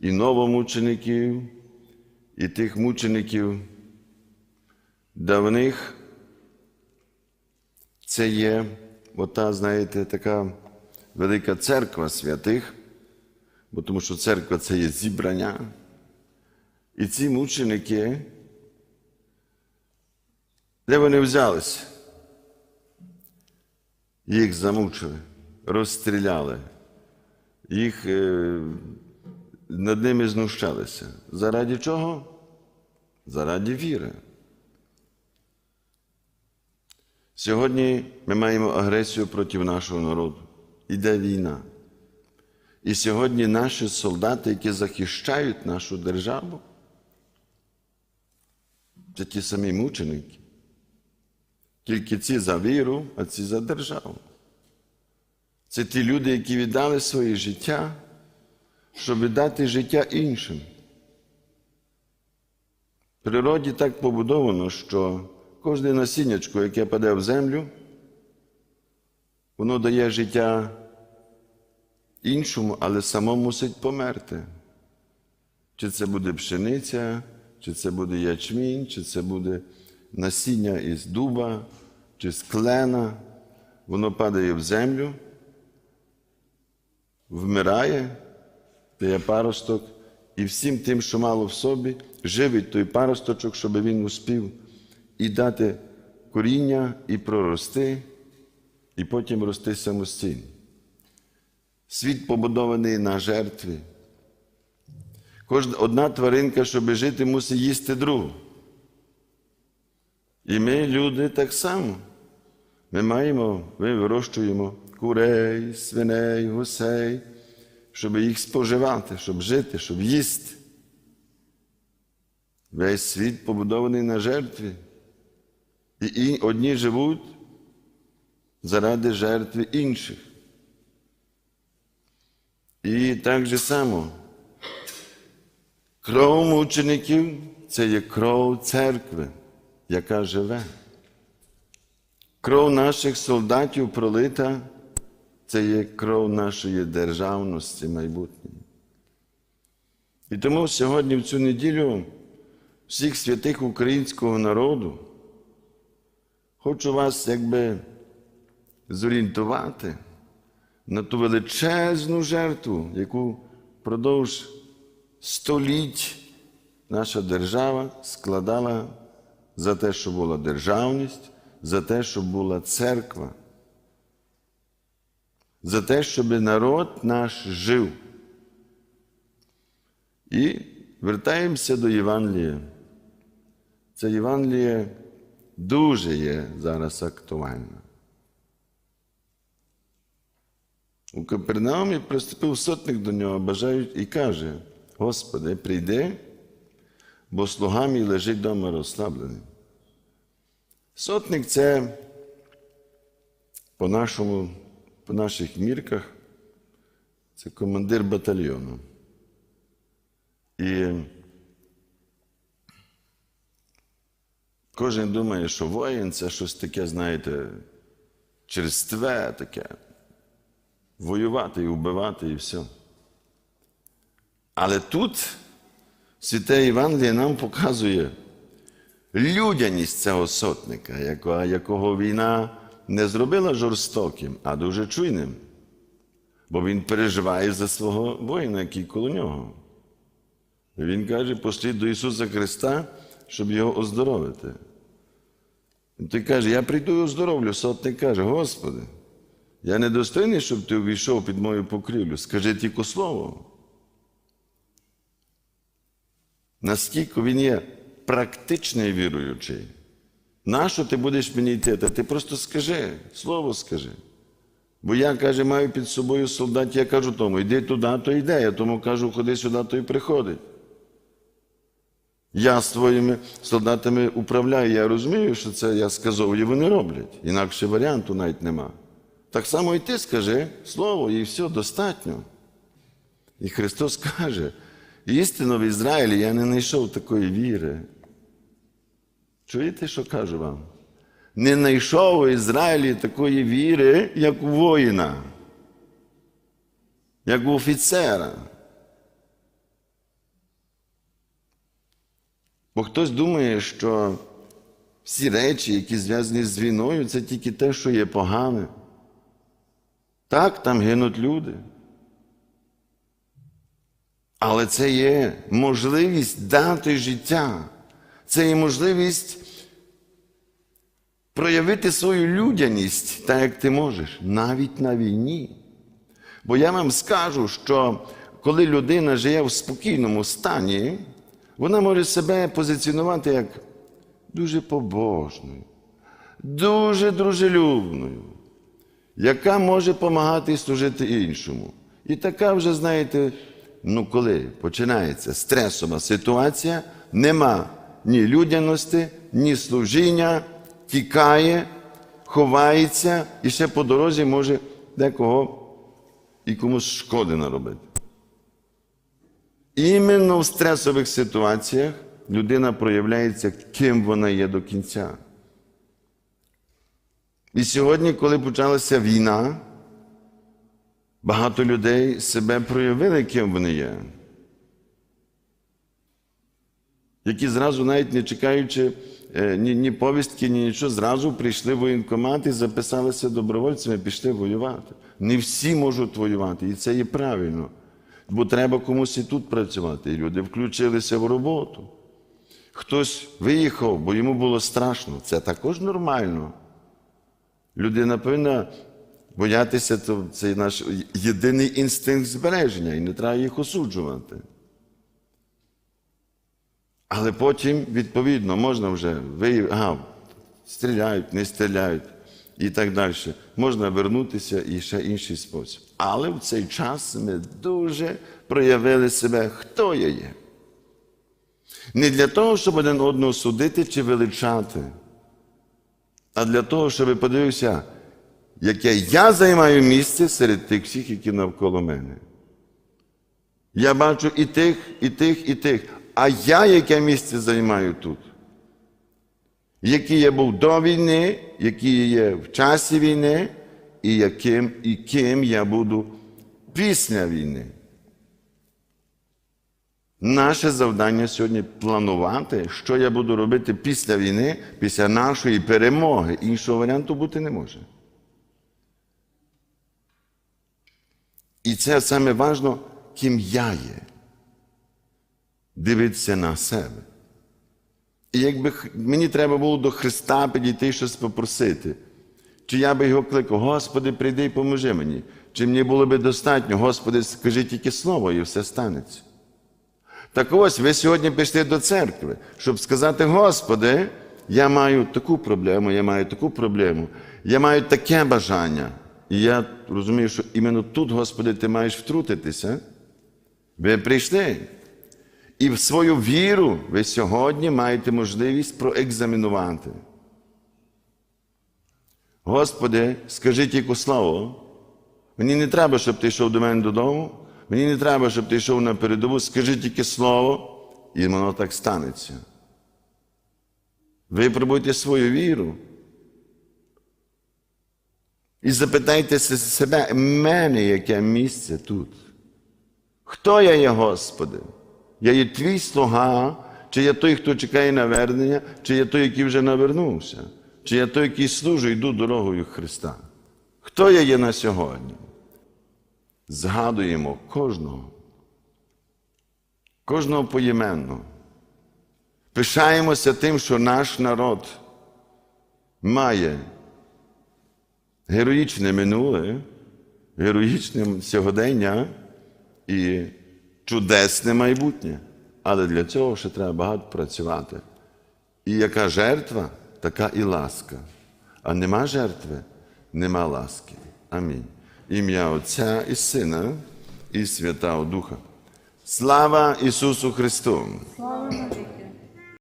і новомучеників, і тих мучеників давних. Це є ота, знаєте, така велика церква святих, бо тому що церква це є зібрання. І ці мученики, де вони взялися? Їх замучили, розстріляли, їх е, над ними знущалися. Заради чого? Заради віри. Сьогодні ми маємо агресію проти нашого народу. Іде війна. І сьогодні наші солдати, які захищають нашу державу, це ті самі мученики. Тільки ці за віру, а ці за державу. Це ті люди, які віддали своє життя, щоб віддати життя іншим. В природі так побудовано, що кожне насіннячко, яке паде в землю, воно дає життя іншому, але само мусить померти. Чи це буде пшениця, чи це буде ячмінь, чи це буде насіння із дуба, чи з клена, воно падає в землю, вмирає, дає паросток, і всім тим, що мало в собі, живить той паросточок, щоб він успів і дати коріння, і прорости, і потім рости самостійно. Світ побудований на жертві. Кожна одна тваринка, щоб жити, мусить їсти другу. І ми, люди, так само. Ми маємо, ми вирощуємо курей, свиней, гусей, щоб їх споживати, щоб жити, щоб їсти. Весь світ побудований на жертві. І одні живуть заради жертви інших. І так же само. Кров мучеників це є кров церкви, яка живе. Кров наших солдатів пролита це є кров нашої державності майбутньої. І тому сьогодні, в цю неділю, всіх святих українського народу, хочу вас якби зорієнтувати на ту величезну жертву, яку впродовж століть наша держава складала за те, щоб була державність, за те, щоб була церква, за те, щоб народ наш жив. І вертаємося до Євангелія. Це Євангеліє дуже є зараз актуальне. У Капернаумі приступив сотник до нього, бажають, і каже: Господи, прийди, бо слуга лежить вдома розслаблений. Сотник це по, нашому, по наших мірках, це командир батальйону. І кожен думає, що воїн це щось таке, знаєте, черстве таке воювати і вбивати, і все. Але тут святе Євангеліє нам показує людяність цього сотника, якого війна не зробила жорстоким, а дуже чуйним. Бо він переживає за свого воїна, який коло нього. Він каже, пошліть до Ісуса Христа, щоб його оздоровити. І той каже, я прийду і оздоровлю. Сотник каже, Господи. Я не достойний, щоб ти увійшов під мою покрівлю. Скажи тільки слово. Наскільки він є практичний віруючий, нащо ти будеш мені йти? Та ти просто скажи, слово скажи. Бо я, каже, маю під собою солдат, я кажу тому, йди туди, то йде. Я тому кажу, ходи сюди, то й приходить. Я з твоїми солдатами управляю, я розумію, що це я сказав, і вони роблять. Інакше варіанту навіть нема. Так само і ти скажи слово, і все достатньо. І Христос каже, істинно в Ізраїлі я не знайшов такої віри. Чуєте, що кажу вам? Не знайшов у Ізраїлі такої віри, як у воїна, як у офіцера. Бо хтось думає, що всі речі, які зв'язані з війною, це тільки те, що є погане. Так, там гинуть люди. Але це є можливість дати життя. Це є можливість проявити свою людяність, так як ти можеш, навіть на війні. Бо я вам скажу, що коли людина живе в спокійному стані, вона може себе позиціонувати як дуже побожною, дуже дружелюбною, яка може допомагати і служити іншому. І така вже, знаєте, ну коли починається стресова ситуація, нема ні людяності, ні служіння, тікає, ховається і ще по дорозі може декого і комусь шкоди наробити. Іменно в стресових ситуаціях людина проявляється, ким вона є до кінця. І сьогодні, коли почалася війна, багато людей себе проявили, ким вони є. Які зразу, навіть не чекаючи е, ні, ні повістки, ні нічого, зразу прийшли в воєнкомат і записалися добровольцями, пішли воювати. Не всі можуть воювати, і це є правильно. Бо треба комусь і тут працювати. І люди включилися в роботу. Хтось виїхав, бо йому було страшно. Це також нормально. Людина повинна боятися, то це наш єдиний інстинкт збереження, і не треба їх осуджувати. Але потім, відповідно, можна вже виявити, ага, стріляють, не стріляють і так далі. Можна вернутися і ще інший спосіб. Але в цей час ми дуже проявили себе, хто я є. Не для того, щоб один одного судити чи величати, а для того, щоб подивився, яке я займаю місце серед тих всіх, які навколо мене. Я бачу і тих, і тих, і тих. А я яке місце займаю тут? Який я був до війни, який я є в часі війни, і яким і ким я буду після війни. Наше завдання сьогодні планувати, що я буду робити після війни, після нашої перемоги. Іншого варіанту бути не може. І це саме важливо, ким я є. Дивитися на себе. І якби мені треба було до Христа підійти щось попросити, чи я би його кликав, Господи, прийди і поможи мені. Чи мені було би достатньо, Господи, скажи тільки слово, і все станеться. Так ось ви сьогодні пішли до церкви, щоб сказати, Господи, я маю таку проблему, я маю таку проблему, я маю таке бажання. І я розумію, що іменно тут, Господи, ти маєш втрутитися. Ви прийшли. І в свою віру ви сьогодні маєте можливість проекзамінувати. Господи, скажи тільки слово. Мені не треба, щоб ти йшов до мене додому. Мені не треба, щоб ти йшов на передову. Скажи тільки слово, і воно так станеться. Випробуйте свою віру. І запитайте се- себе, мене яке місце тут? Хто я є, Господи? Я є твій слуга, чи я той, хто чекає навернення, чи я той, який вже навернувся, чи я той, який служить, йду дорогою Христа. Хто я є на сьогодні? Згадуємо кожного, кожного поіменно. Пишаємося тим, що наш народ має героїчне минуле, героїчне сьогодення і чудесне майбутнє. Але для цього ще треба багато працювати. І яка жертва, така і ласка. А нема жертви, нема ласки. Амінь. Ім'я Отця і Сина, і Святого Духа. Слава Ісусу Христу! Слава.